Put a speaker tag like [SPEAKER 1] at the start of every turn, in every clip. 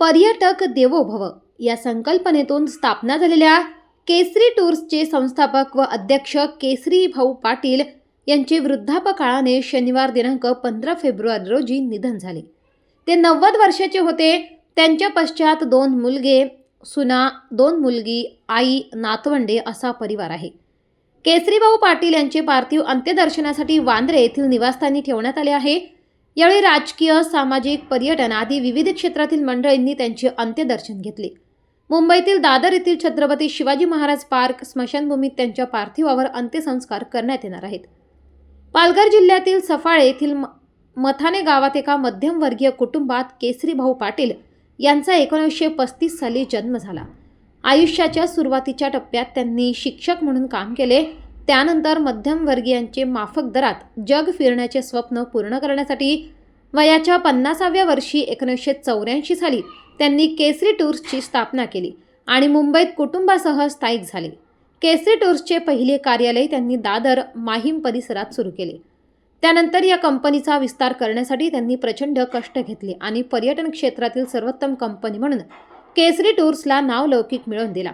[SPEAKER 1] पर्यटक देवो भव या संकल्पनेतून स्थापना झालेल्या केसरी टूर्सचे संस्थापक व अध्यक्ष केसरी भाऊ पाटील यांचे वृद्धापकाळाने शनिवार दिनांक पंधरा फेब्रुवारी रोजी निधन झाले. ते नव्वद वर्षाचे होते. त्यांच्या पश्चात दोन मुलगे सुना दोन मुलगी आई नातवंडे असा परिवार आहे. केसरीभाऊ पाटील यांचे पार्थिव अंत्यदर्शनासाठी वांद्रे येथील निवासस्थानी ठेवण्यात आले आहे. यावेळी राजकीय सामाजिक पर्यटन आदी विविध क्षेत्रातील मंडळींनी त्यांचे अंत्यदर्शन घेतले. मुंबईतील दादर येथील छत्रपती शिवाजी महाराज पार्क स्मशानभूमीत त्यांच्या पार्थिवावर अंत्यसंस्कार करण्यात येणार आहेत. पालघर जिल्ह्यातील सफाळे येथील म- मथाने गावात एका मध्यमवर्गीय कुटुंबात केसरीभाऊ पाटील यांचा एकोणीसशे पस्तीस साली जन्म झाला. आयुष्याच्या सुरुवातीच्या टप्प्यात त्यांनी शिक्षक म्हणून काम केले. त्यानंतर मध्यमवर्गीयांचे माफक दरात जग फिरण्याचे स्वप्न पूर्ण करण्यासाठी वयाच्या पन्नासाव्या वर्षी एकोणीसशे चौऱ्याऐंशी साली त्यांनी केसरी टूर्सची स्थापना केली आणि मुंबईत कुटुंबासह स्थायिक झाले. केसरी टूर्सचे पहिले कार्यालय त्यांनी दादर माहीम परिसरात सुरू केले. त्यानंतर या कंपनीचा विस्तार करण्यासाठी त्यांनी प्रचंड कष्ट घेतले आणि पर्यटन क्षेत्रातील सर्वोत्तम कंपनी म्हणून केसरी टूर्सला नावलौकिक मिळवून दिला.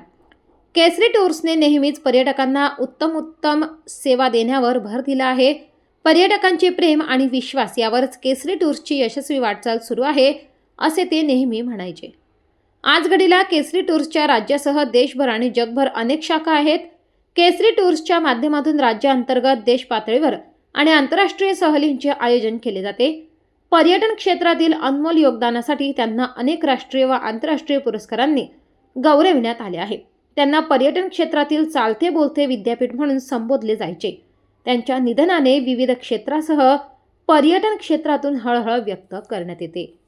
[SPEAKER 1] केसरी टूर्सने नेहमीच पर्यटकांना उत्तम उत्तम सेवा देण्यावर भर दिला आहे. पर्यटकांचे प्रेम आणि विश्वास यावरच केसरी टूर्सची यशस्वी वाटचाल सुरू आहे असे ते नेहमी म्हणायचे. आज घडीला केसरी टूर्सच्या राज्यासह देशभर आणि जगभर अनेक शाखा आहेत. केसरी टूर्सच्या माध्यमातून राज्याअंतर्गत देश पातळीवर आणि आंतरराष्ट्रीय सहलींचे आयोजन केले जाते. पर्यटन क्षेत्रातील अनमोल योगदानासाठी त्यांना अनेक राष्ट्रीय व आंतरराष्ट्रीय पुरस्कारांनी गौरविण्यात आले आहे. त्यांना पर्यटन क्षेत्रातील चालते बोलते विद्यापीठ म्हणून संबोधले जायचे. त्यांच्या निधनाने विविध क्षेत्रासह पर्यटन क्षेत्रातून हळहळ व्यक्त करण्यात येते.